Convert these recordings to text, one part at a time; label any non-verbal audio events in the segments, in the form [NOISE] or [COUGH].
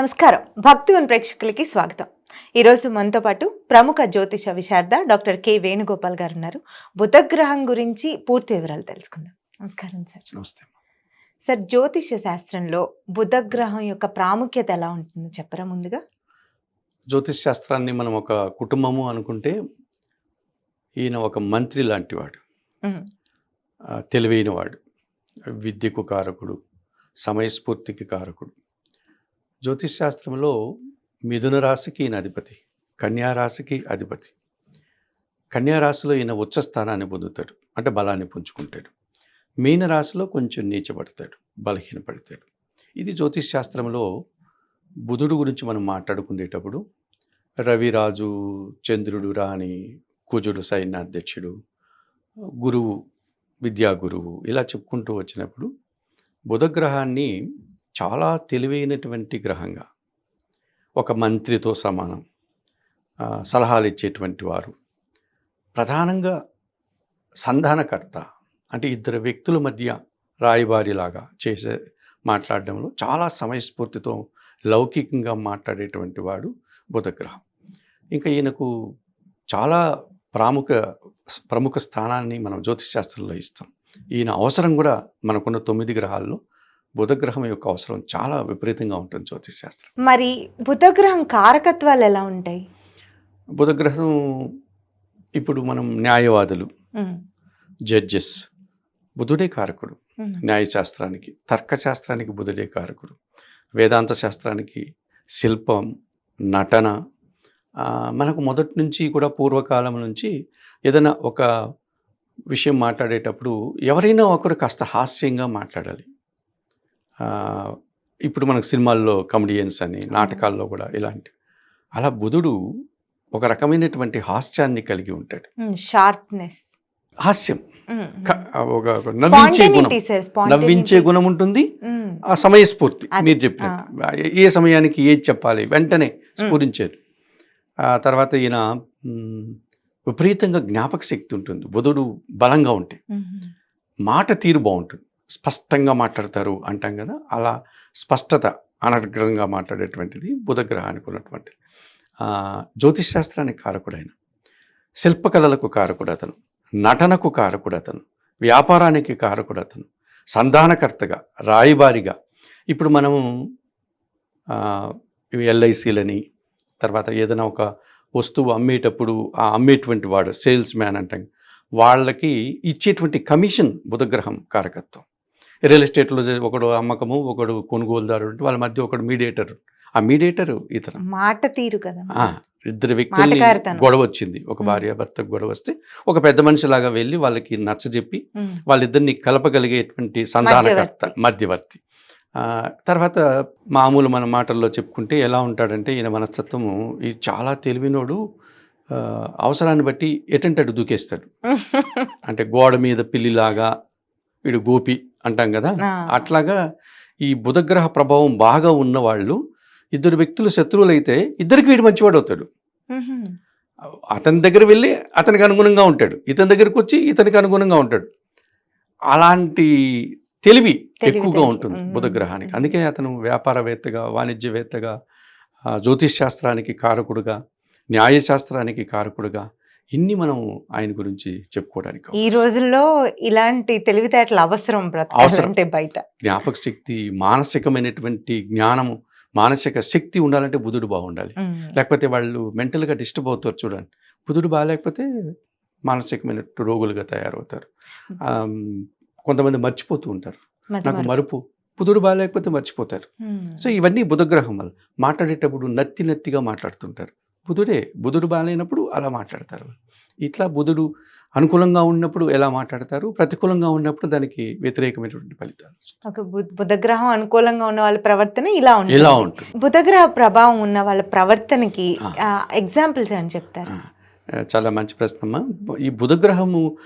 నమస్కారం. భక్తివన్ ప్రేక్షకులకి స్వాగతం. ఈరోజు మనతో పాటు ప్రముఖ జ్యోతిష విశారద డాక్టర్ కె వేణుగోపాల్ గారు ఉన్నారు బుధగ్రహం గురించి పూర్తి వివరాలు తెలుసుకుందాం. నమస్కారం సార్. నమస్తే. సార్ జ్యోతిష శాస్త్రంలో బుధగ్రహం యొక్క ప్రాముఖ్యత ఎలా ఉంటుందో చెప్పరా ముందుగా? జ్యోతిష్ శాస్త్రాన్ని మనం ఒక కుటుంబము అనుకుంటే ఈయన ఒక మంత్రి లాంటివాడు. ఉమ్, ఆ, తెలివైన వాడు విద్యకు కారకుడు. సమయస్ఫూర్తికి కారకుడు. జ్యోతిష్ శాస్త్రంలో మిథున రాశికి ఈయన అధిపతి కన్యా రాశికి అధిపతి. కన్యా రాశిలో ఈయన ఉచ్చ స్థానాన్ని పొందుతాడు అంటే బలాన్ని పుంజుకుంటాడు. మీన రాశిలో కొంచెం నీచబడతాడు బలహీనపడతాడు. ఇది జ్యోతిష్ శాస్త్రంలో బుధుడు గురించి మనం మాట్లాడుకునేటప్పుడు రవిరాజు చంద్రుడు రాణి కుజుడు సైన్యాధ్యక్షుడు గురువు విద్యా గురువు ఇలా చెప్పుకుంటూ వచ్చినప్పుడు బుధగ్రహాన్ని చాలా తెలివైనటువంటి గ్రహంగా. ఒక మంత్రితో సమానం. సలహాలు ఇచ్చేటువంటి వారు. ప్రధానంగా సంధానకర్త అంటే ఇద్దరు వ్యక్తుల మధ్య రాయబారిలాగా చేసే మాట్లాడడంలో చాలా సమయస్ఫూర్తితో లౌకికంగా మాట్లాడేటువంటి వాడు బుధగ్రహం. ఇంకా ఈయనకు చాలా ప్రాముఖ ప్రముఖ స్థానాన్ని మనం జ్యోతిష్ శాస్త్రంలో ఇస్తాం. ఈయన అవసరం కూడా మనకున్న తొమ్మిది గ్రహాల్లో బుధగ్రహం యొక్క అవసరం చాలా విపరీతంగా ఉంటుంది జ్యోతిష్ శాస్త్రం. మరి బుధగ్రహం కారకత్వాలు ఎలా ఉంటాయి? బుధగ్రహం ఇప్పుడు మనం న్యాయవాదులు జడ్జెస్ బుధుడే కారకుడు. న్యాయశాస్త్రానికి తర్కశాస్త్రానికి బుధుడే కారకుడు. వేదాంత శాస్త్రానికి శిల్పం నటన మనకు మొదటి నుంచి కూడా పూర్వకాలం నుంచి ఏదైనా ఒక విషయం మాట్లాడేటప్పుడు ఎవరైనా ఒకరు కాస్త హాస్యంగా మాట్లాడాలి. ఇప్పుడు మనకు సినిమాల్లో కమెడియన్స్ అని నాటకాల్లో కూడా ఇలాంటి అలా బుధుడు ఒక రకమైనటువంటి హాస్యాన్ని కలిగి ఉంటాడు. షార్ప్నెస్ హాస్యం. ఒక నవ్వించే గుణం. నవ్వించే. గుణం ఉంటుంది. ఆ సమయస్ఫూర్తి మీరు చెప్పినట్టు. ఏ సమయానికి ఏది చెప్పాలి వెంటనే స్ఫురించేది. ఆ తర్వాత ఈయన విపరీతంగా జ్ఞాపక శక్తి ఉంటుంది. బుధుడు బలంగా ఉంటే. మాట తీరు బాగుంటుంది. స్పష్టంగా మాట్లాడతారు అంటాం కదా. అలా స్పష్టత అనర్గళంగా మాట్లాడేటువంటిది బుధగ్రహానికి ఉన్నటువంటిది. జ్యోతిష్ శాస్త్రానికి కారకుడైన శిల్పకళలకు కారకుడు అతను నటనకు కారకుడు అతను వ్యాపారానికి కారకుడు అతను సంధానకర్తగా రాయబారిగా. ఇప్పుడు మనము ఎల్ఐసీలని తర్వాత ఏదైనా ఒక వస్తువు అమ్మేటప్పుడు ఆ అమ్మేటువంటి వాడు సేల్స్ మ్యాన్ అంటాం. వాళ్ళకి ఇచ్చేటువంటి కమిషన్ బుధగ్రహం కారకత్వం. రియల్ ఎస్టేట్లో ఒకడు అమ్మకము ఒకడు కొనుగోలుదారుడు ఉంటే వాళ్ళ మధ్య ఒకడు మీడియేటర్. ఆ మీడియేటర్ ఇతను. మాట తీరు కదా ఇద్దరు వ్యక్తుల్ని మాటకారితనం. గొడవ వచ్చింది. ఒక. భార్య భర్తకు గొడవ వస్తే ఒక పెద్ద మనిషిలాగా వెళ్ళి వాళ్ళకి నచ్చజెప్పి వాళ్ళిద్దరిని కలపగలిగేటువంటి సంధానకర్త మధ్యవర్తి. తర్వాత మామూలు మన మాటల్లో చెప్పుకుంటే ఎలా ఉంటాడంటే ఈయన మనస్తత్వము ఈ చాలా తెలివినోడు అవసరాన్ని బట్టి ఎటంటే అటు దూకేస్తాడు. [LAUGHS] అంటే గోడ మీద పిల్లిలాగా వీడు గోపి అంటాం కదా? అట్లాగా ఈ బుధగ్రహ ప్రభావం బాగా ఉన్నవాళ్ళు ఇద్దరు వ్యక్తులు శత్రువులైతే ఇద్దరికి వీడు మంచివాడు అవుతాడు. అతని దగ్గర వెళ్ళి అతనికి అనుగుణంగా ఉంటాడు. ఇతని దగ్గరకు వచ్చి ఇతనికి అనుగుణంగా ఉంటాడు. అలాంటి తెలివి ఎక్కువగా. ఉంటుంది. బుధగ్రహానికి. అందుకే అతను వ్యాపారవేత్తగా వాణిజ్యవేత్తగా జ్యోతిష్ శాస్త్రానికి కారకుడుగా న్యాయశాస్త్రానికి కారకుడుగా ఇన్ని మనం ఆయన గురించి చెప్పుకోవడానికి ఈ రోజుల్లో ఇలాంటి తెలివితేటలు అవసరం అవసరం. బయట. జ్ఞాపక శక్తి మానసికమైనటువంటి జ్ఞానము మానసిక శక్తి ఉండాలంటే బుధుడు బాగుండాలి. లేకపోతే వాళ్ళు మెంటల్గా డిస్టర్బ్ అవుతారు చూడండి. బుధుడు బాగాలేకపోతే మానసికమైన రోగులుగా తయారవుతారు. కొంతమంది మర్చిపోతూ ఉంటారు. నాకు మరుపు. బుధుడు బాగాలేకపోతే మర్చిపోతారు. సో ఇవన్నీ బుధగ్రహం వల్ల మాట్లాడేటప్పుడు నత్తి నత్తిగా మాట్లాడుతుంటారు. బుధుడే బుధుడు బాగాలేనప్పుడు అలా మాట్లాడతారు. ఇట్లా బుధుడు అనుకూలంగా ఉన్నప్పుడు ఎలా మాట్లాడతారు? ప్రతికూలంగా ఉన్నప్పుడు దానికి వ్యతిరేకమైనటువంటి ఫలితాలు. బుధగ్రహం అనుకూలంగా ఉన్న వాళ్ళ ప్రవర్తన ఇలా ఉంటుంది. ఎలా ఉంటుంది. బుధగ్రహ ప్రభావం ఉన్న వాళ్ళ ప్రవర్తనకి. ఎగ్జాంపుల్స్ అని చెప్తారు? చాలా మంచి ప్రశ్న అమ్మా ఈ బుధగ్రహము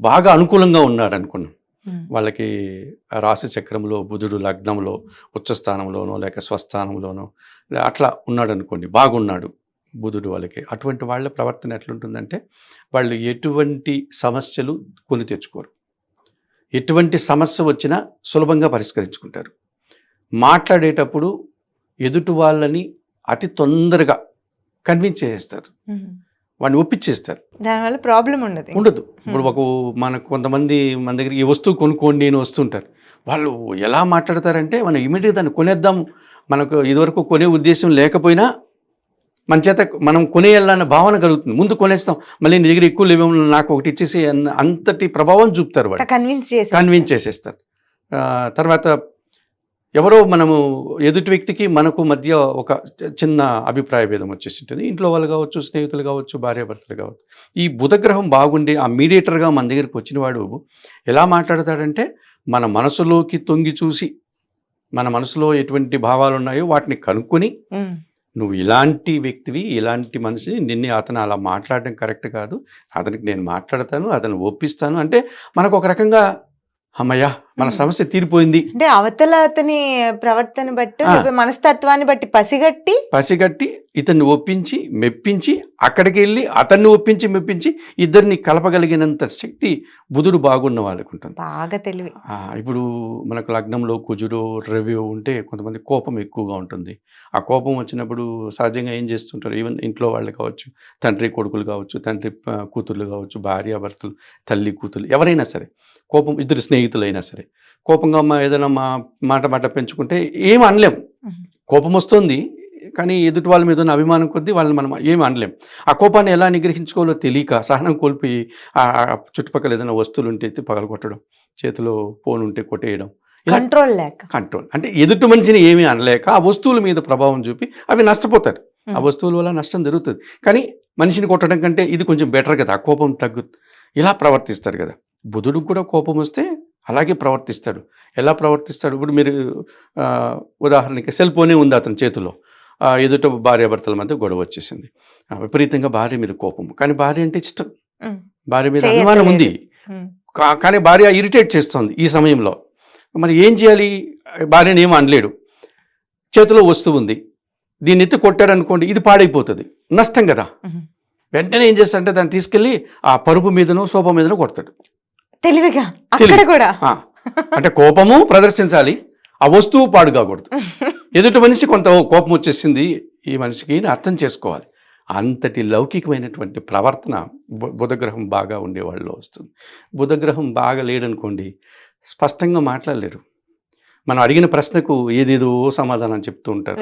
బాగా అనుకూలంగా ఉన్నాడు అనుకున్నాం. వాళ్ళకి రాశి చక్రంలో బుధుడు లగ్నంలో ఉచ్చస్థానంలోనో లేక స్వస్థానంలోనో అట్లా ఉన్నాడు అనుకోండి బాగున్నాడు బుధుడు వాళ్ళకి. అటువంటి వాళ్ళ ప్రవర్తన ఎట్లుంటుందంటే వాళ్ళు ఎటువంటి సమస్యలు కొని తెచ్చుకోరు. ఎటువంటి సమస్య వచ్చినా సులభంగా పరిష్కరించుకుంటారు. మాట్లాడేటప్పుడు ఎదుటి వాళ్ళని అతి తొందరగా కన్విన్స్ చేసేస్తారు. వాడిని ఒప్పించేస్తారు దానివల్ల ప్రాబ్లం ఉండదు. ఉండదు. ఇప్పుడు ఒక మనకు కొంతమంది మన దగ్గర ఈ వస్తువు కొనుక్కోండి అని వస్తుంటారు. వాళ్ళు ఎలా మాట్లాడతారంటే మనం ఇమీడియట్గా దాన్ని కొనేద్దాం మనకు ఇదివరకు కొనే ఉద్దేశం లేకపోయినా మన చేత మనం కొనేయాలన్న భావన కలుగుతుంది. ముందు కొనేస్తాం. మళ్ళీ నీ దగ్గర ఎక్కువ లేవేమో నాకు ఒకటి ఇచ్చేసి అంతటి ప్రభావం చూపుతారు వాళ్ళు. కన్విన్స్ చేసి కన్విన్స్ చేసేస్తారు. తర్వాత ఎవరో మనము ఎదుటి వ్యక్తికి మనకు మధ్య ఒక చిన్న అభిప్రాయ భేదం వచ్చేసి ఉంటుంది ఇంట్లో వాళ్ళు కావచ్చు స్నేహితులు కావచ్చు భార్యాభర్తలు కావచ్చు. ఈ బుధగ్రహం బాగుండి ఆ మీడియేటర్గా మన దగ్గరికి వచ్చిన వాడు ఎలా మాట్లాడతాడంటే మన మనసులోకి తొంగి చూసి మన మనసులో ఎటువంటి భావాలు ఉన్నాయో వాటిని కనుక్కొని. నువ్వు ఇలాంటి వ్యక్తివి ఇలాంటి మనిషి నిన్నే అతను అలా మాట్లాడడం కరెక్ట్ కాదు. అతనికి నేను మాట్లాడతాను అతను ఒప్పిస్తాను. అంటే మనకు ఒక రకంగా అమ్మయ్యా మన. సమస్య తీరిపోయింది. అంటే అవతల అతని ప్రవర్తన బట్టి మనస్తత్వాన్ని బట్టి పసిగట్టి పసిగట్టి ఇతన్ని ఒప్పించి మెప్పించి అక్కడికి వెళ్ళి అతన్ని ఒప్పించి మెప్పించి ఇద్దరిని కలపగలిగినంత శక్తి బుధుడు బాగున్న వాళ్ళకు ఉంటుంది. బాగా తెలివి. ఆ, ఇప్పుడు మనకు లగ్నంలో కుజుడు రవి ఉంటే కొంతమంది కోపం ఎక్కువగా ఉంటుంది. ఆ కోపం వచ్చినప్పుడు సహజంగా ఏం చేస్తుంటారు? ఈవెన్ ఇంట్లో వాళ్ళు కావచ్చు తండ్రి కొడుకులు కావచ్చు తండ్రి కూతుర్లు కావచ్చు భార్య భర్తలు తల్లి కూతురు ఎవరైనా సరే. కోపం ఇద్దరు స్నేహితులైనా సరే. కోపంగా మా ఏదైనా మా మాట మాట పెంచుకుంటే ఏం అనలేం. కోపం వస్తుంది కానీ ఎదుటి వాళ్ళ మీద ఉన్న అభిమానం కొద్దీ వాళ్ళని మనం ఏం అనలేం. ఆ కోపాన్ని ఎలా నిగ్రహించుకోవాలో తెలియక సహనం కోల్పోయి ఆ చుట్టుపక్కల ఏదైనా వస్తువులు ఉంటే ఎత్తి పగలగొట్టడం చేతిలో ఫోన్ ఉంటే కొట్టేయడం కంట్రోల్ లేక. కంట్రోల్. అంటే ఎదుటి మనిషిని ఏమీ అనలేక ఆ వస్తువుల మీద ప్రభావం చూపి అవి నష్టపోతారు. ఆ. వస్తువుల వల్ల నష్టం జరుగుతుంది. కానీ మనిషిని కొట్టడం కంటే ఇది కొంచెం బెటర్ కదా ఆ కోపం తగ్గు ఇలా ప్రవర్తిస్తారు కదా. బుధుడికి కూడా కోపం వస్తే అలాగే ప్రవర్తిస్తాడు. ఎలా ప్రవర్తిస్తాడు? ఇప్పుడు మీరు ఉదాహరణకి సెల్ ఫోనే ఉంది అతని చేతిలో. ఎదుట భార్యాభర్తల మధ్య గొడవ వచ్చేసింది. విపరీతంగా భార్య మీద కోపం. కానీ భార్య అంటే ఇష్టం. భార్య మీద. అభిమానం ఉంది. కానీ భార్య ఇరిటేట్ చేస్తోంది ఈ సమయంలో. మరి ఏం చేయాలి? భార్యని ఏం అనలేడు. చేతిలో వస్తువు ఉంది. దీన్ని ఎత్తి కొట్టాడు అనుకోండి ఇది పాడైపోతుంది. నష్టం కదా. వెంటనే ఏం చేస్తాడంటే దాన్ని తీసుకెళ్ళి ఆ పరుపు మీదనో సోఫా మీదనో కొడతాడు. తెలివిగా తెలివి. అక్కడ కూడా. అంటే కోపము ప్రదర్శించాలి ఆ వస్తువు పాడు కాకూడదు. [LAUGHS] ఎదుటి మనిషి కొంత "ఓ, కోపం వచ్చేసింది ఈ మనిషికి అర్థం చేసుకోవాలి. అంతటి లౌకికమైనటువంటి ప్రవర్తన బుధగ్రహం బాగా ఉండే వాళ్ళలో వస్తుంది. బుధగ్రహం బాగా లేడనుకోండి స్పష్టంగా మాట్లాడలేరు. మనం అడిగిన ప్రశ్నకు ఏదేదో సమాధానం చెప్తూ ఉంటారు.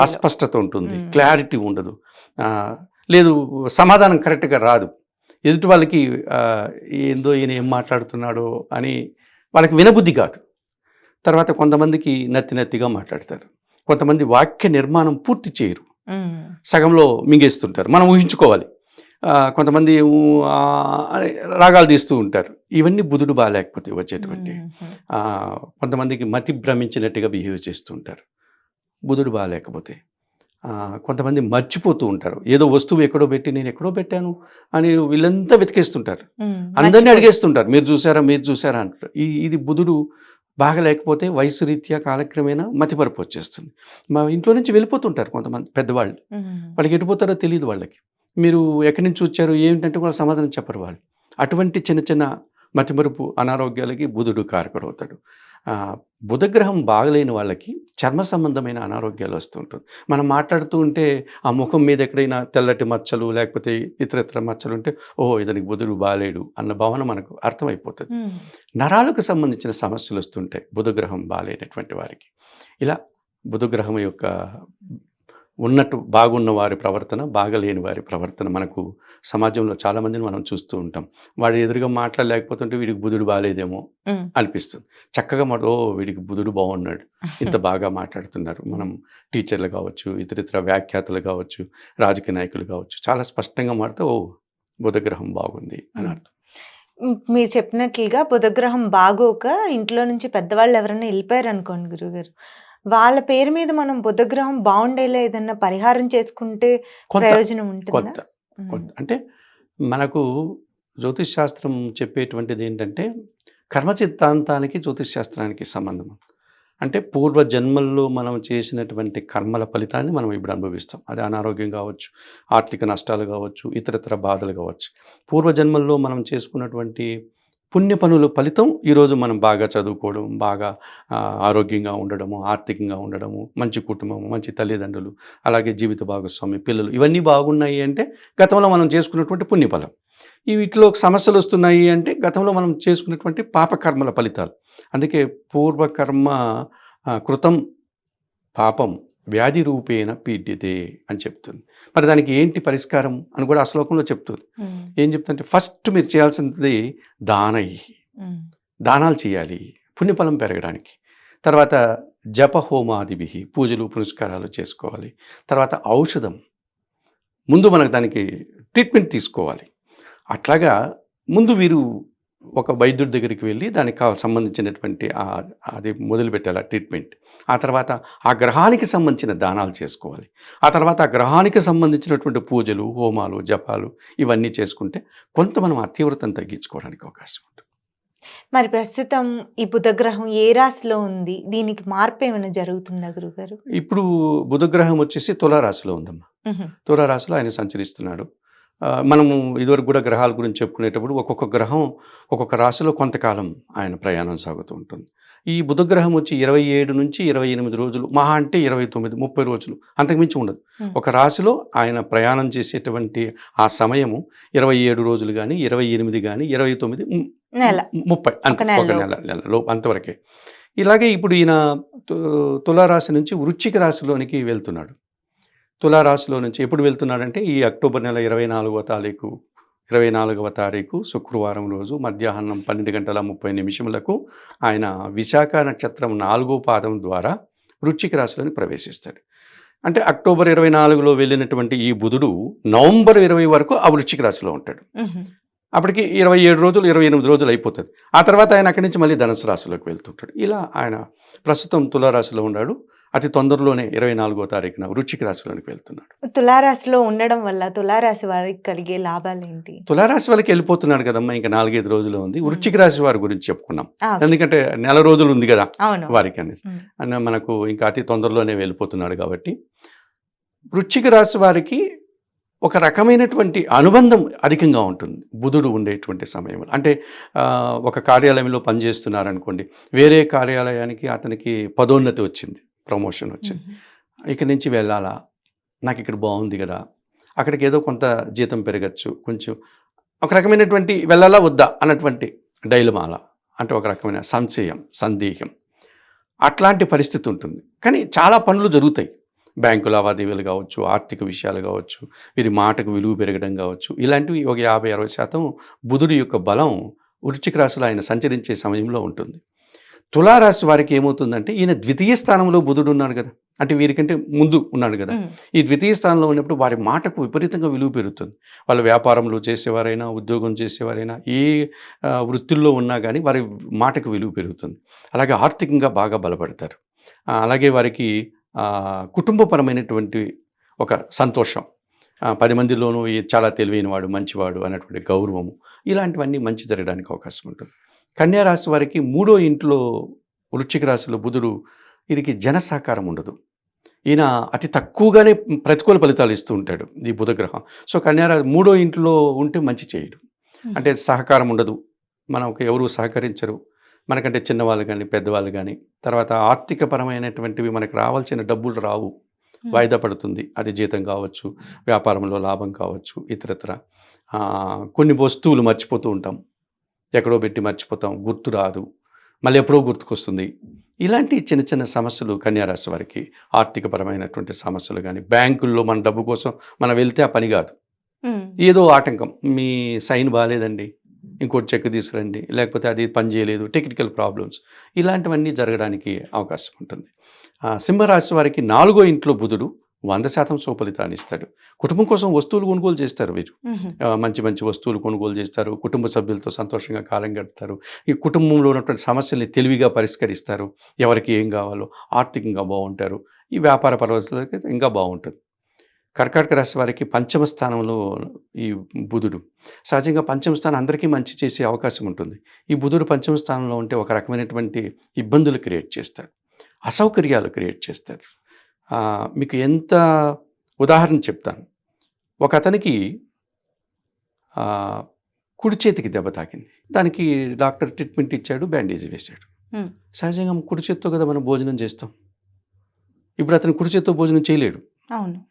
అస్పష్టత ఉంటుంది. క్లారిటీ ఉండదు. లేదు సమాధానం కరెక్ట్గా రాదు. ఎదుటి వాళ్ళకి ఏందో ఈయన ఏం మాట్లాడుతున్నాడో అని వాళ్ళకి వినబుద్ధి కాదు. తర్వాత కొంతమందికి నత్తి నత్తిగా మాట్లాడతారు. కొంతమంది వాక్య నిర్మాణం పూర్తి చేయరు. సగంలో మింగేస్తుంటారు. మనం ఊహించుకోవాలి. కొంతమంది రాగాలు తీస్తూ ఉంటారు. ఇవన్నీ బుధుడు బాగాలేకపోతే వచ్చేటువంటి. కొంతమందికి మతి భ్రమించినట్టుగా బిహేవ్ చేస్తూ ఉంటారు. బుధుడు బాగాలేకపోతే కొంతమంది మర్చిపోతూ ఉంటారు. ఏదో వస్తువు ఎక్కడో పెట్టి నేను ఎక్కడో పెట్టాను అని వీళ్ళంతా వెతికేస్తుంటారు. అందరినీ అడిగేస్తుంటారు మీరు చూసారా మీరు చూసారా అంటారు. ఈ ఇది బుధుడు బాగా లేకపోతే వయసు రీత్యా కాలక్రమేణా మతిపరపు వచ్చేస్తుంది. మా ఇంట్లో నుంచి వెళ్ళిపోతుంటారు కొంతమంది పెద్దవాళ్ళు. వాళ్ళకి ఎటుపోతారో తెలియదు వాళ్ళకి. మీరు ఎక్కడి నుంచి వచ్చారు ఏమిటంటే కూడా సమాధానం చెప్పరు వాళ్ళు. అటువంటి చిన్న చిన్న మతిమరుపు అనారోగ్యాలకి బుధుడు కారకుడవుతాడు బుధగ్రహం బాగలేని వాళ్ళకి చర్మ సంబంధమైన అనారోగ్యాలు వస్తుంటుంది మనం మాట్లాడుతూ ఉంటే ఆ ముఖం మీద ఎక్కడైనా తెల్లటి మచ్చలు లేకపోతే ఇతర ఇతర మచ్చలు ఉంటే ఓ ఇతనికి బుధుడు బాలేడు అన్న భావన మనకు అర్థమైపోతుంది. నరాలకు సంబంధించిన సమస్యలు వస్తుంటాయి బుధగ్రహం బాలేనటువంటి వారికి. ఇలా బుధగ్రహం యొక్క ఉన్నట్టు బాగున్న వారి ప్రవర్తన బాగలేని వారి ప్రవర్తన మనకు సమాజంలో చాలామందిని మనం చూస్తూ ఉంటాం. వాడు ఎదురుగా మాట్లాడలేకపోతుంటే వీడికి బుధుడు బాగాలేదేమో అనిపిస్తుంది. చక్కగా మాట ఓ వీడికి బుధుడు బాగున్నాడు ఇంత [LAUGHS] బాగా మాట్లాడుతున్నారు. మనం టీచర్లు కావచ్చు ఇతర ఇతర వ్యాఖ్యాతలు కావచ్చు రాజకీయ నాయకులు కావచ్చు చాలా స్పష్టంగా మాడితే ఓ బుధగ్రహం బాగుంది అని అర్థం. మీరు చెప్పినట్లుగా బుధగ్రహం బాగోక ఇంట్లో నుంచి పెద్దవాళ్ళు ఎవరైనా వెళ్ళిపోయారు అనుకోండి గురుగారు వాళ్ళ పేరు మీద మనం బుధగ్రహం బాగుండేలా ఏదన్నా పరిహారం చేసుకుంటే ప్రయోజనం ఉంటుందా? అంటే మనకు జ్యోతిష్ శాస్త్రం చెప్పేటువంటిది ఏంటంటే కర్మ సిద్ధాంతానికి జ్యోతిష్ శాస్త్రానికి సంబంధం. అంటే పూర్వ జన్మల్లో మనం చేసినటువంటి కర్మల ఫలితాన్ని మనం ఇప్పుడు అనుభవిస్తాం. అది అనారోగ్యం కావచ్చు ఆర్థిక నష్టాలు కావచ్చు ఇతరతర బాధలు కావచ్చు. పూర్వ జన్మల్లో మనం చేసుకున్నటువంటి పుణ్య పనుల ఫలితం ఈరోజు మనం బాగా చదువుకోవడం బాగా ఆరోగ్యంగా ఉండడము ఆర్థికంగా ఉండడము మంచి కుటుంబం మంచి తల్లిదండ్రులు అలాగే జీవిత భాగస్వామి పిల్లలు ఇవన్నీ బాగున్నాయి అంటే గతంలో మనం చేసుకున్నటువంటి పుణ్యఫలం. ఈ వీటిలో సమస్యలు వస్తున్నాయి అంటే గతంలో మనం చేసుకున్నటువంటి పాపకర్మల ఫలితాలు. అందుకే పూర్వకర్మ కృతం పాపం వ్యాధి రూపేణ పీడ్యతే అని చెప్తుంది. మరి దానికి ఏంటి పరిష్కారం అని కూడా ఆ శ్లోకంలో చెప్తుంది. ఏం చెప్తుంటే ఫస్ట్ మీరు చేయాల్సింది దానయ్యి ఉమ్, దానాలు చేయాలి పుణ్యఫలం పెరగడానికి. తర్వాత జప హోమాదిభి పూజలు పురస్కారాలు చేసుకోవాలి. తర్వాత ఔషధం. ముందు మనకు దానికి ట్రీట్మెంట్ తీసుకోవాలి. అట్లాగా ముందు వీరు ఒక వైద్యుడి దగ్గరికి వెళ్ళి దానికి సంబంధించినటువంటి అది మొదలు పెట్టాలి ఆ ట్రీట్మెంట్. ఆ తర్వాత ఆ గ్రహానికి సంబంధించిన దానాలు చేసుకోవాలి. ఆ తర్వాత ఆ గ్రహానికి సంబంధించినటువంటి పూజలు హోమాలు జపాలు ఇవన్నీ చేసుకుంటే కొంత మనం ఆ తీవ్రతను తగ్గించుకోవడానికి అవకాశం ఉంటుంది. మరి ప్రస్తుతం ఈ బుధగ్రహం ఏ రాశిలో ఉంది? దీనికి మార్పు ఏమైనా జరుగుతుందా గురుగారు? ఇప్పుడు బుధగ్రహం వచ్చేసి తులారాశిలో ఉందమ్మా. తులారాశిలో ఆయన సంచరిస్తున్నాడు. మనము ఇదివరకు కూడా గ్రహాల గురించి చెప్పుకునేటప్పుడు ఒక్కొక్క గ్రహం ఒక్కొక్క రాశిలో కొంతకాలం ఆయన ప్రయాణం సాగుతూ ఉంటుంది. ఈ బుధగ్రహం వచ్చి ఇరవై ఏడు నుంచి ఇరవై ఎనిమిది రోజులు మహా అంటే ఇరవై తొమ్మిది ముప్పై రోజులు అంతకుమించి ఉండదు. ఒక రాశిలో ఆయన ప్రయాణం చేసేటువంటి ఆ సమయము ఇరవై ఏడు రోజులు కానీ ఇరవై ఎనిమిది కానీ ఇరవై తొమ్మిది ముప్పై అంతే ఒక నెల నెలలో అంతవరకే. ఇలాగే ఇప్పుడు ఈయన తు- తులారాశి నుంచి వృశ్చిక రాశిలోనికి వెళ్తున్నాడు. తులారాశిలో నుంచి ఎప్పుడు వెళ్తున్నాడంటే ఈ అక్టోబర్ నెల ఇరవై నాలుగవ తారీఖు ఇరవై నాలుగవ తారీఖు శుక్రవారం రోజు మధ్యాహ్నం పన్నెండు గంటల ముప్పై నిమిషములకు ఆయన విశాఖ నక్షత్రం నాలుగో పాదం ద్వారా వృశ్చిక రాశిలోని ప్రవేశిస్తాడు. అంటే అక్టోబర్ ఇరవై నాలుగులో వెళ్ళినటువంటి ఈ బుధుడు నవంబర్ ఇరవై వరకు ఆ వృశ్చిక రాశిలో ఉంటాడు. అప్పటికి ఇరవై ఏడు రోజులు ఇరవై ఎనిమిది రోజులు అయిపోతుంది. ఆ తర్వాత ఆయన అక్కడి నుంచి మళ్ళీ ధనుసు రాశిలోకి వెళ్తుంటాడు. ఇలా ఆయన ప్రస్తుతం తులారాశిలో ఉన్నాడు. అతి తొందరలోనే ఇరవై నాలుగో తారీఖున వృశ్చిక రాశిలోనికి వెళ్తున్నాడు. తులారాశిలో ఉండడం వల్ల తులారాశి వారికి కలిగే లాభాలు ఏంటి? తులారాశి వాళ్ళకి వెళ్ళిపోతున్నాడు కదమ్మా ఇంకా నాలుగైదు రోజులు ఉంది. వృశ్చిక రాశి వారి గురించి చెప్పుకున్నాం. ఎందుకంటే నెల రోజులు ఉంది కదా వారికి అనేసి. అన్న మనకు ఇంకా అతి తొందరలోనే వెళ్ళిపోతున్నాడు కాబట్టి వృశ్చిక రాశి వారికి ఒక రకమైనటువంటి అనుబంధం అధికంగా ఉంటుంది. బుధుడు ఉండేటువంటి సమయంలో. అంటే ఒక కార్యాలయంలో పనిచేస్తున్నారనుకోండి వేరే కార్యాలయానికి అతనికి పదోన్నతి వచ్చింది. ప్రమోషన్ వచ్చింది ఉహు, ఇక నుంచి వెళ్ళాలా? నాకు ఇక్కడ బాగుంది కదా. అక్కడికి ఏదో కొంత జీతం పెరగచ్చు. కొంచెం ఒక రకమైనటువంటి వెళ్ళాలా వద్దా అన్నటువంటి డైలమాల అంటే ఒక రకమైన సంశయం సందేహం. అట్లాంటి పరిస్థితి ఉంటుంది. కానీ చాలా పనులు జరుగుతాయి. బ్యాంకు లావాదేవీలు కావచ్చు ఆర్థిక విషయాలు కావచ్చు వీరి మాటకు విలువ పెరగడం కావచ్చు. ఇలాంటివి ఒక యాభై అరవై శాతం బుధుడి యొక్క బలం రాశిలో ఆయన సంచరించే సమయంలో ఉంటుంది. తులారాశి వారికి ఏమవుతుందంటే ఈయన ద్వితీయ స్థానంలో బుధుడు ఉన్నాడు కదా. అంటే వీరికంటే ముందు ఉన్నాడు కదా. ఈ ద్వితీయ స్థానంలో ఉన్నప్పుడు వారి మాటకు విపరీతంగా విలువ పెరుగుతుంది. వాళ్ళ వ్యాపారంలో చేసేవారైనా ఉద్యోగం చేసేవారైనా ఏ వృత్తుల్లో ఉన్నా కానీ వారి మాటకు విలువ పెరుగుతుంది. అలాగే ఆర్థికంగా బాగా బలపడతారు. అలాగే వారికి కుటుంబపరమైనటువంటి ఒక సంతోషం. పది మందిలోనూ చాలా తెలివైనవాడు మంచివాడు అనేటువంటి గౌరవము. ఇలాంటివన్నీ మంచి జరగడానికి అవకాశం ఉంటుంది. కన్యా రాశి వారికి మూడో ఇంట్లో వృశ్చిక రాశిలో బుధుడు వీరికి జన సహకారం ఉండదు. ఈయన అతి తక్కువగానే ప్రతికూల ఫలితాలు ఇస్తూ ఉంటాడు ఈ బుధగ్రహం. సో కన్యారాశి మూడో ఇంట్లో ఉంటే మంచి చేయడు. అంటే సహకారం ఉండదు. మనకు ఎవరు సహకరించరు. మనకంటే చిన్నవాళ్ళు కానీ పెద్దవాళ్ళు కానీ తర్వాత ఆర్థికపరమైనటువంటివి మనకు రావాల్సిన డబ్బులు రావు. వాయిదా పడుతుంది. అది జీతం కావచ్చు వ్యాపారంలో లాభం కావచ్చు ఇతరత్ర. కొన్ని వస్తువులు మర్చిపోతూ ఉంటాం. ఎక్కడో పెట్టి మర్చిపోతాం గుర్తు రాదు. మళ్ళీ ఎప్పుడో గుర్తుకొస్తుంది. ఇలాంటి చిన్న చిన్న సమస్యలు కన్యారాశి వారికి ఆర్థికపరమైనటువంటి సమస్యలు కానీ బ్యాంకుల్లో మన డబ్బు కోసం మనం వెళ్తే ఆ పని కాదు. ఏదో ఆటంకం. మీ సైన్ బాగాలేదండి ఇంకోటి చెక్ తీసుకురండి లేకపోతే అది పని చేయలేదు టెక్నికల్ ప్రాబ్లమ్స్ ఇలాంటివన్నీ జరగడానికి అవకాశం ఉంటుంది. ఆ, సింహరాశి వారికి నాలుగో ఇంట్లో బుధుడు వంద శాతం సుఫలితాన్ని ఇస్తాడు. కుటుంబం కోసం వస్తువులు కొనుగోలు చేస్తారు వీరు. మంచి మంచి వస్తువులు కొనుగోలు చేస్తారు. కుటుంబ సభ్యులతో సంతోషంగా కాలం గడుపుతారు. ఈ కుటుంబంలో ఉన్నటువంటి సమస్యల్ని తెలివిగా పరిష్కరిస్తారు. ఎవరికి ఏం కావాలో ఆర్థికంగా బాగుంటారు. ఈ వ్యాపార పర్వతాలకి ఇంకా బాగుంటుంది. కర్కాటక రాశి వారికి పంచమ స్థానంలో ఈ బుధుడు. సహజంగా పంచమ స్థానం అందరికీ మంచి చేసే అవకాశం ఉంటుంది. ఈ బుధుడు పంచమ స్థానంలో ఉంటే ఒక రకమైనటువంటి ఇబ్బందులు క్రియేట్ చేస్తాడు అసౌకర్యాలు క్రియేట్ చేస్తారు. మీకు ఎంత ఉదాహరణ చెప్తాను. ఒక అతనికి కుడి చేతికి దెబ్బ తాకింది. దానికి డాక్టర్ ట్రీట్మెంట్ ఇచ్చాడు బ్యాండేజ్ వేశాడు. సహజంగా కుడి చేత్తో కదా మనం భోజనం చేస్తాం. ఇప్పుడు అతను కుడి చేత్తో భోజనం చేయలేడు. అవును.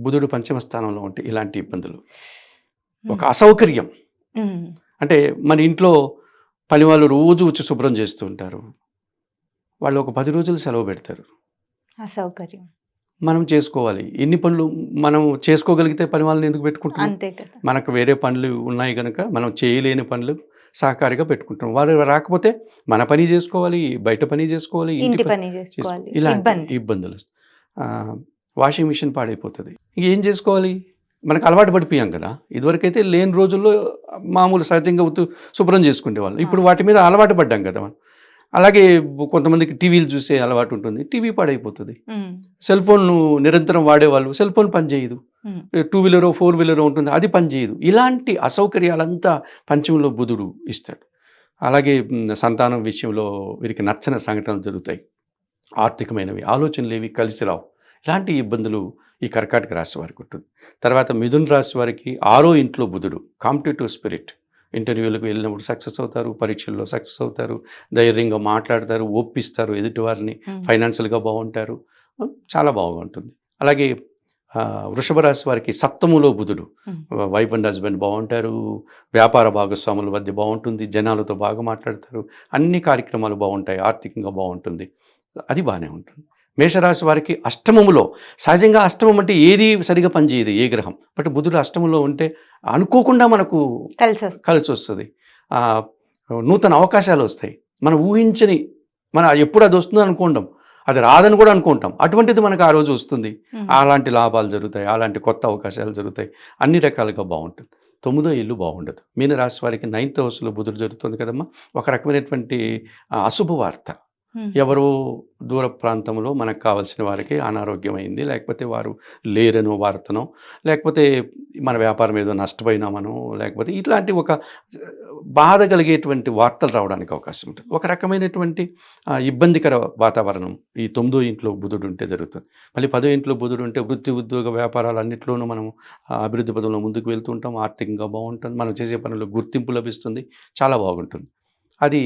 బుధుడు పంచమ స్థానంలో ఉంటే ఇలాంటి ఇబ్బందులు. ఒక. అసౌకర్యం. అంటే మన ఇంట్లో పని వాళ్ళు రోజు వచ్చి శుభ్రం చేస్తూ ఉంటారు. వాళ్ళు ఒక పది రోజులు సెలవు పెడతారు. అసౌకర్యం మనం చేసుకోవాలి. ఎన్ని పనులు మనం చేసుకోగలిగితే పని వాళ్ళని ఎందుకు పెట్టుకుంటున్నాం? అంతే కదా. మనకు వేరే పనులు ఉన్నాయి కనుక మనం చేయలేని పనులు సహకారిగా పెట్టుకుంటాం వారు రాకపోతే మన పని చేసుకోవాలి బయట పని చేసుకోవాలి ఇంటి పని పని చేసుకో- చేసుకోవాలి ఇలాంటి ఇబ్బంది. ఇబ్బందులు వాషింగ్ మిషన్ పాడైపోతుంది. ఏం చేసుకోవాలి? మనకు అలవాటు పడిపోయాం కదా. ఇదివరకైతే లేని రోజుల్లో మామూలు సహజంగా శుభ్రం చేసుకునే వాళ్ళు ఇప్పుడు వాటి మీద అలవాటు పడ్డాం కదా మనం. అలాగే కొంతమందికి టీవీలు చూసే అలవాటు ఉంటుంది. టీవీ పాడైపోతుంది. సెల్ ఫోన్ నిరంతరం వాడేవాళ్ళు సెల్ ఫోన్ పనిచేయదు. టూ వీలరో ఫోర్ వీలరో ఉంటుంది అది పనిచేయదు ఇలాంటి అసౌకర్యాలంతా పంచంలో బుధుడు ఇస్తాడు. అలాగే సంతానం విషయంలో వీరికి నచ్చని సంఘటనలు జరుగుతాయి. ఆర్థికమైనవి ఆలోచనలు ఏవి కలిసి రావు. ఇలాంటి ఇబ్బందులు ఈ కర్కాటక రాశి వారికి ఉంటుంది. తర్వాత మిథున్ రాశి వారికి ఆరో ఇంట్లో బుధుడు కాంపిటేటివ్ స్పిరిట్. ఇంటర్వ్యూలకు వెళ్ళినప్పుడు సక్సెస్ అవుతారు పరీక్షల్లో సక్సెస్ అవుతారు ధైర్యంగా మాట్లాడతారు ఒప్పిస్తారు ఎదుటి వారిని ఉమ్. ఫైనాన్షియల్గా బాగుంటారు. చాలా బాగుంటుంది. అలాగే వృషభ రాశి వారికి సప్తములో బుధుడు. వైఫ్ అండ్ హస్బెండ్ బాగుంటారు వ్యాపార భాగస్వాముల మధ్య బాగుంటుంది జనాలతో బాగా మాట్లాడతారు అన్ని కార్యక్రమాలు బాగుంటాయి ఆర్థికంగా బాగుంటుంది. అది బాగానే ఉంటుంది. మేషరాశి వారికి అష్టమములో సహజంగా అష్టమం అంటే ఏది సరిగా పనిచేయదు ఏ గ్రహం. బట్ బుధుడు అష్టమంలో ఉంటే అనుకోకుండా మనకు కలిసి కలిసి వస్తుంది నూతన అవకాశాలు వస్తాయి. మనం ఊహించని మన ఎప్పుడు అది వస్తుంది అనుకుంటాం అది రాదని కూడా అనుకుంటాం. అటువంటిది మనకు ఆ రోజు వస్తుంది. అలాంటి లాభాలు జరుగుతాయి అలాంటి కొత్త అవకాశాలు జరుగుతాయి. అన్ని రకాలుగా బాగుంటుంది. తొమ్మిదో ఇల్లు బాగుండదు. మీన రాశి వారికి నైన్త్ హౌస్లో బుధుడు జరుగుతుంది కదమ్మా. ఒక రకమైనటువంటి ఆ, అశుభ వార్త ఉమ్. ఎవరో దూర ప్రాంతంలో మనకు కావాల్సిన వారికి అనారోగ్యమైంది. లేకపోతే వారు లేరనో వార్తనో లేకపోతే మన వ్యాపారం ఏదో నష్టపోయినామనో లేకపోతే ఇట్లాంటి ఒక బాధ కలిగేటువంటి వార్తలు రావడానికి అవకాశం ఉంటుంది. ఒక రకమైనటువంటి ఇబ్బందికర వాతావరణం ఈ తొమ్మిదో ఇంట్లో బుధుడు ఉంటే జరుగుతుంది. మళ్ళీ పదో ఇంట్లో బుధుడు ఉంటే వృత్తి ఉద్యోగ వ్యాపారాలు అన్నింటిలోనూ మనం అభివృద్ధి పదంలో ముందుకు వెళ్తూ ఉంటాం. ఆర్థికంగా బాగుంటుంది. మనం చేసే పనుల్లో గుర్తింపు లభిస్తుంది. చాలా బాగుంటుంది. అది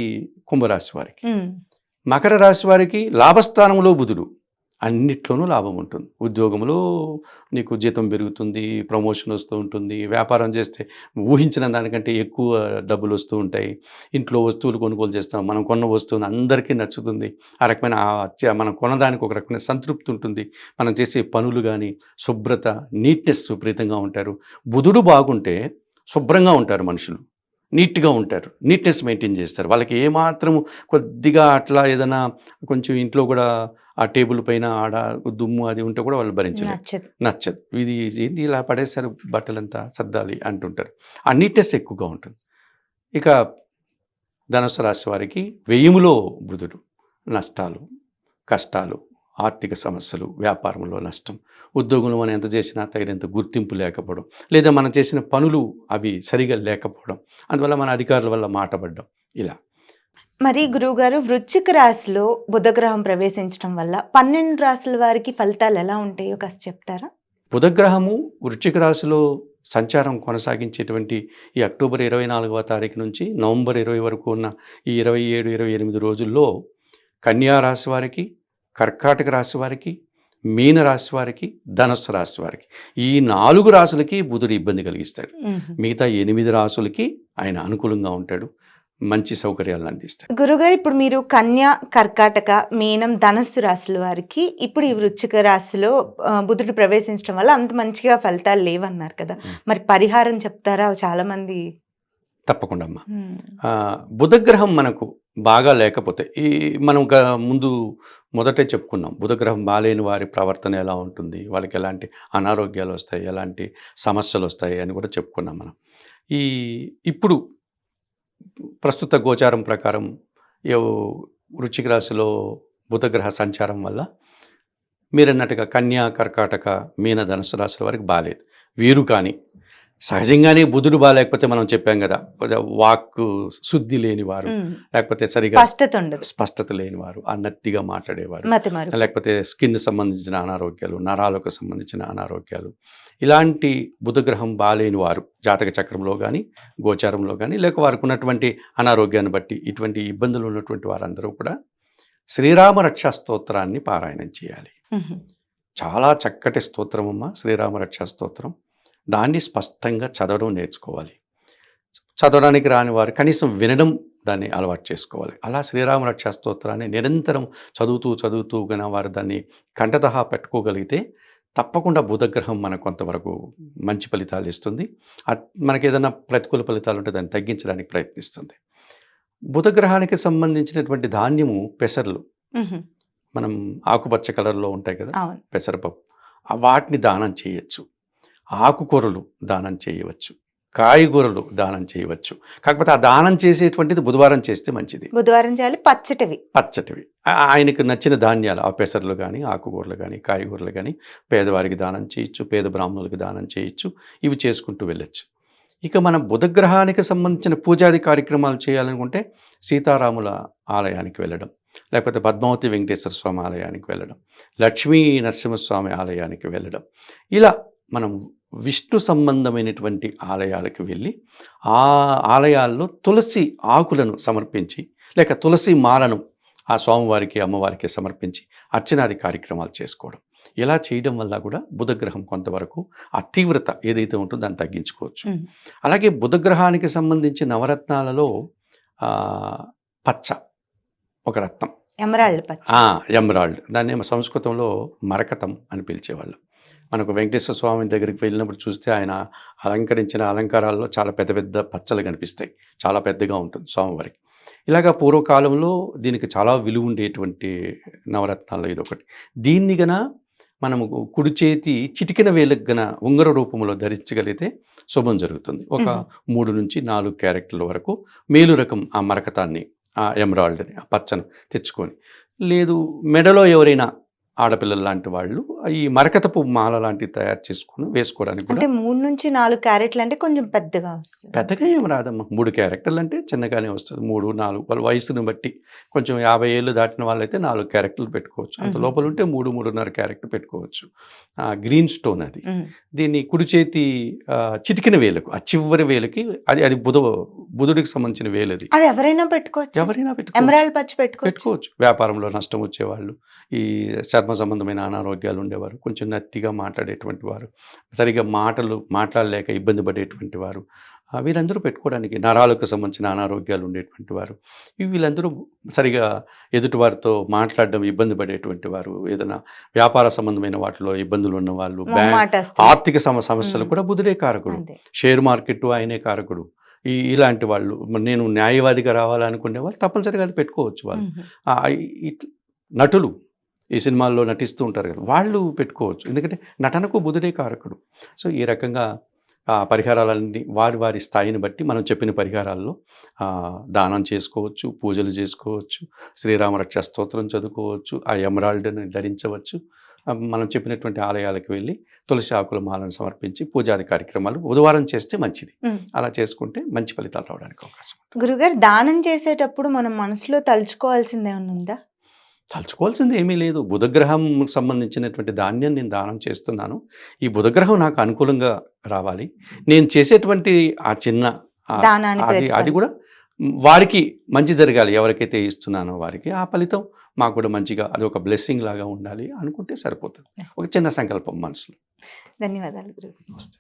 కుంభరాశి వారికి. మకర రాశి వారికి లాభస్థానంలో బుధుడు. అన్నిట్లోనూ లాభం ఉంటుంది. ఉద్యోగంలో నీకు జీతం పెరుగుతుంది ప్రమోషన్ వస్తూ ఉంటుంది. వ్యాపారం చేస్తే ఊహించిన దానికంటే ఎక్కువ డబ్బులు వస్తూ ఉంటాయి. ఇంట్లో వస్తువులు కొనుగోలు చేస్తాం. మనం కొన్న వస్తువుని అందరికీ నచ్చుతుంది. ఆ రకమైన మనం కొనడానికి ఒక రకమైన సంతృప్తి ఉంటుంది. మనం చేసే పనులు కానీ శుభ్రత నీట్నెస్ విపరీతంగా ఉంటారు. బుధుడు బాగుంటే శుభ్రంగా ఉంటారు మనుషులు. నీట్గా ఉంటారు. నీట్నెస్ మెయింటైన్ చేస్తారు. వాళ్ళకి ఏమాత్రం కొద్దిగా అట్లా ఏదైనా కొంచెం ఇంట్లో కూడా ఆ టేబుల్ పైన ఆడ దుమ్ము అది ఉంటే కూడా వాళ్ళు భరించలేరు. నచ్చదు. నచ్చదు. ఇది ఏంటి ఇలా పడేస్తారు బట్టలంతా సర్దాలి అంటుంటారు. ఆ నీట్నెస్ ఎక్కువగా ఉంటుంది. ఇక ధనుసు రాశి వారికి వెయ్యిములో బుధుడు. నష్టాలు కష్టాలు ఆర్థిక సమస్యలు వ్యాపారంలో నష్టం. ఉద్యోగంలో మనం ఎంత చేసినా తగినంత గుర్తింపు లేకపోవడం లేదా మనం చేసిన పనులు అవి సరిగా లేకపోవడం అందువల్ల మన అధికారుల వల్ల మాటపడడం ఇలా. మరి గురువుగారు వృశ్చిక రాశిలో బుధగ్రహం ప్రవేశించడం వల్ల పన్నెండు రాశుల వారికి ఫలితాలు ఎలా ఉంటాయో కాస్త చెప్తారా? బుధగ్రహము వృశ్చిక రాశిలో సంచారం కొనసాగించేటువంటి ఈ అక్టోబర్ ఇరవై నాలుగవ తారీఖు నుంచి నవంబర్ ఇరవై వరకు ఉన్న ఈ ఇరవై ఏడు ఇరవై ఎనిమిది రోజుల్లో కన్యా రాశి వారికి కర్కాటక రాశి వారికి మీన రాశి వారికి ధనుస్సు రాశి వారికి. ఈ నాలుగు రాశులకి బుధుడు ఇబ్బంది కలిగిస్తాడు. మిగతా ఎనిమిది రాశులకి ఆయన అనుకూలంగా ఉంటాడు. మంచి సౌకర్యాలను అందిస్తాడు. గురుగారు ఇప్పుడు మీరు కన్య కర్కాటక మీనం ధనస్సు రాశుల వారికి ఇప్పుడు ఈ వృశ్చిక రాశిలో బుధుడు ప్రవేశించడం వల్ల అంత మంచిగా ఫలితాలు లేవన్నారు కదా. మరి పరిహారం చెప్తారా? చాలా మంది తప్పకుండా అమ్మా. బుధగ్రహం మనకు బాగా లేకపోతే ఈ మనం ముందు మొదటే చెప్పుకున్నాం బుధగ్రహం బాలేని వారి ప్రవర్తన ఎలా ఉంటుంది? వాళ్ళకి ఎలాంటి అనారోగ్యాలు వస్తాయి? ఎలాంటి సమస్యలు వస్తాయి? అని కూడా చెప్పుకున్నాం మనం. ఈ ఇప్పుడు ప్రస్తుత గోచారం ప్రకారం వృచ్చిక రాశిలో బుధగ్రహ సంచారం వల్ల మీరన్నట్టుగా కన్యా కర్కాటక మీన ధనుసు రాశుల వారికి బాలేదు. వీరు కానీ సహజంగానే బుధుడు బాగాలేకపోతే మనం చెప్పాం కదా వాక్కు శుద్ధి లేనివారు. లేకపోతే సరిగా స్పష్టత ఉండదు. స్పష్టత లేనివారు అన్నత్తిగా మాట్లాడేవారు లేకపోతే స్కిన్ సంబంధించిన అనారోగ్యాలు నరాలకు సంబంధించిన అనారోగ్యాలు. ఇలాంటి బుధగ్రహం బాలేని వారు జాతక చక్రంలో కానీ గోచారంలో కానీ లేక వారికి ఉన్నటువంటి అనారోగ్యాన్ని బట్టి ఇటువంటి ఇబ్బందులు ఉన్నటువంటి వారందరూ కూడా శ్రీరామ రక్షా స్తోత్రాన్ని పారాయణం చేయాలి. చాలా చక్కటి స్తోత్రం అమ్మ శ్రీరామ రక్షా స్తోత్రం. దాన్ని స్పష్టంగా చదవడం నేర్చుకోవాలి. చదవడానికి రాని వారు కనీసం వినడం దాన్ని అలవాటు చేసుకోవాలి. అలా శ్రీరామ రక్షా స్తోత్రాన్ని నిరంతరం చదువుతూ చదువుతూ గన వారు దాన్ని కంటతహా పెట్టుకోగలిగితే తప్పకుండా బుధగ్రహం మనకు కొంతవరకు మంచి ఫలితాలు ఇస్తుంది. మనకి ఏదైనా ప్రతికూల ఫలితాలు ఉంటే దాన్ని తగ్గించడానికి ప్రయత్నిస్తుంది. బుధగ్రహానికి సంబంధించినటువంటి ధాన్యము పెసర్లు. మనం ఆకుపచ్చ కలర్లో ఉంటాయి కదా? పెసరపప్పు. వాటిని దానం చేయొచ్చు. ఆకుకూరలు దానం చేయవచ్చు కాయగూరలు దానం చేయవచ్చు. కాకపోతే ఆ దానం చేసేటువంటిది బుధవారం చేస్తే మంచిది. బుధవారం చేయాలి పచ్చటివి. పచ్చటివి. ఆయనకు నచ్చిన ధాన్యాలు ఆ పెసర్లు కానీ ఆకుకూరలు కానీ కాయగూరలు కానీ పేదవారికి దానం చేయొచ్చు పేద బ్రాహ్మణులకు దానం చేయొచ్చు ఇవి చేసుకుంటూ వెళ్ళొచ్చు. ఇక మన బుధగ్రహానికి సంబంధించిన పూజాది కార్యక్రమాలు చేయాలనుకుంటే సీతారాముల ఆలయానికి వెళ్ళడం లేకపోతే పద్మావతి వెంకటేశ్వర స్వామి ఆలయానికి వెళ్ళడం లక్ష్మీ నరసింహస్వామి ఆలయానికి వెళ్ళడం. ఇలా మనం విష్ణు సంబంధమైనటువంటి ఆలయాలకు వెళ్ళి ఆ ఆలయాల్లో తులసి ఆకులను సమర్పించి లేక తులసి మాలను ఆ స్వామివారికి అమ్మవారికి సమర్పించి అర్చనాది కార్యక్రమాలు చేసుకోవడం. ఇలా చేయడం వల్ల కూడా బుధగ్రహం కొంతవరకు ఆ తీవ్రత ఏదైతే ఉంటుందో దాన్ని తగ్గించుకోవచ్చు. అలాగే బుధగ్రహానికి సంబంధించి నవరత్నాలలో పచ్చ ఒక రత్నం. ఎమరాల్డ్ ఎమరాల్డ్ దాన్ని సంస్కృతంలో మరకతం అని పిలిచేవాళ్ళు. మనకు వెంకటేశ్వర స్వామి దగ్గరికి వెళ్ళినప్పుడు చూస్తే ఆయన అలంకరించిన అలంకారాల్లో చాలా పెద్ద పెద్ద పచ్చలు కనిపిస్తాయి. చాలా పెద్దగా ఉంటుంది స్వామివారికి. ఇలాగా పూర్వకాలంలో దీనికి చాలా విలువ ఉండేటువంటి నవరత్నాల్లో ఇది ఒకటి. దీన్ని గన మనము కుడి చేతి చిటికిన వేలకు గన ఉంగర రూపంలో ధరించగలిగితే శుభం జరుగుతుంది. ఒక. మూడు నుంచి నాలుగు క్యారెక్టర్ల వరకు మేలు రకం ఆ మరకతాన్ని ఆ ఎమరాల్డ్ని ఆ పచ్చను తెచ్చుకొని. లేదు మెడలో ఎవరైనా ఆడపిల్లలు లాంటి వాళ్ళు ఈ మరకతపు మాల లాంటివి తయారు చేసుకొని వేసుకోవడానికి అంటే మూడు నుంచి నాలుగు క్యారెట్లు అంటే కొంచెం పెద్దగా వస్తుంది. పెద్దగా ఏం రాదమ్మా. మూడు క్యారెక్టర్లు అంటే చిన్నగానే వస్తుంది. మూడు నాలుగు వాళ్ళ వయసును బట్టి కొంచెం యాభై ఏళ్ళు దాటిన వాళ్ళైతే నాలుగు క్యారెక్టర్లు పెట్టుకోవచ్చు. అంత. లోపల ఉంటే మూడు మూడున్నర క్యారెక్టర్ పెట్టుకోవచ్చు. ఆ, గ్రీన్ స్టోన్ అది. దీన్ని కుడి చేతి చిటికిన వేలకు ఆ చివరి వేలకి అది అది బుధ బుధుడికి సంబంధించిన వేలు అది. అది ఎవరైనా పెట్టుకోవచ్చు. ఎవరైనా పెట్టుకోవచ్చు. ఎమరాల్డ్ పచ్చి పెట్టుకోవచ్చు. పెట్టుకోవచ్చు. వ్యాపారంలో నష్టం వచ్చేవాళ్ళు. ఈ చర్మ సంబంధమైన అనారోగ్యాలు ఉండేవారు. కొంచెం నత్తిగా మాట్లాడేటువంటి వారు. సరిగా మాటలు మాట్లాడలేక ఇబ్బంది పడేటువంటి వారు. వీరందరూ పెట్టుకోవడానికి నరాలకు సంబంధించిన అనారోగ్యాలు ఉండేటువంటి వారు. వీళ్ళందరూ సరిగా ఎదుటివారితో మాట్లాడడం ఇబ్బంది పడేటువంటి వారు. ఏదైనా వ్యాపార సంబంధమైన వాటిలో ఇబ్బందులు ఉన్న వాళ్ళు. ఆర్థిక సమ సమస్యలు. కూడా బుధుడే కారకుడు. షేర్ మార్కెట్ ఆయనే కారకుడు. ఈ ఇలాంటి వాళ్ళు నేను న్యాయవాదిగా రావాలనుకునే వాళ్ళు తప్పనిసరిగా అది పెట్టుకోవచ్చు వాళ్ళు. నటులు ఈ సినిమాల్లో నటిస్తూ ఉంటారు కదా వాళ్ళు పెట్టుకోవచ్చు. ఎందుకంటే నటనకు బుధుడే కారకుడు. సో ఈ రకంగా ఆ పరిహారాలన్నీ వారి వారి స్థాయిని బట్టి మనం చెప్పిన పరిహారాల్లో దానం చేసుకోవచ్చు పూజలు చేసుకోవచ్చు శ్రీరామ రక్ష స్తోత్రం చదువుకోవచ్చు ఆ ఎమరాల్డ్ని ధరించవచ్చు. మనం చెప్పినటువంటి ఆలయాలకు వెళ్ళి తులసి ఆకుల మాలను సమర్పించి పూజాది కార్యక్రమాలు బుధవారం చేస్తే మంచిది. అలా చేసుకుంటే మంచి ఫలితాలు రావడానికి అవకాశం గురుగారు దానం చేసేటప్పుడు మనం మనసులో తలుచుకోవాల్సింది ఉందా? తలుచుకోవాల్సింది ఏమీ లేదు. బుధగ్రహం సంబంధించినటువంటి ధాన్యం నేను దానం చేస్తున్నాను. ఈ బుధగ్రహం నాకు అనుకూలంగా రావాలి. నేను చేసేటువంటి ఆ చిన్న అది. అది కూడా వారికి మంచి జరగాలి. ఎవరికైతే ఇస్తున్నానో వారికి ఆ ఫలితం మాకు కూడా మంచిగా అది ఒక బ్లెస్సింగ్ లాగా ఉండాలి అనుకుంటే సరిపోతుంది. ఒక చిన్న సంకల్పం మనసులో. ధన్యవాదాలు వస్తే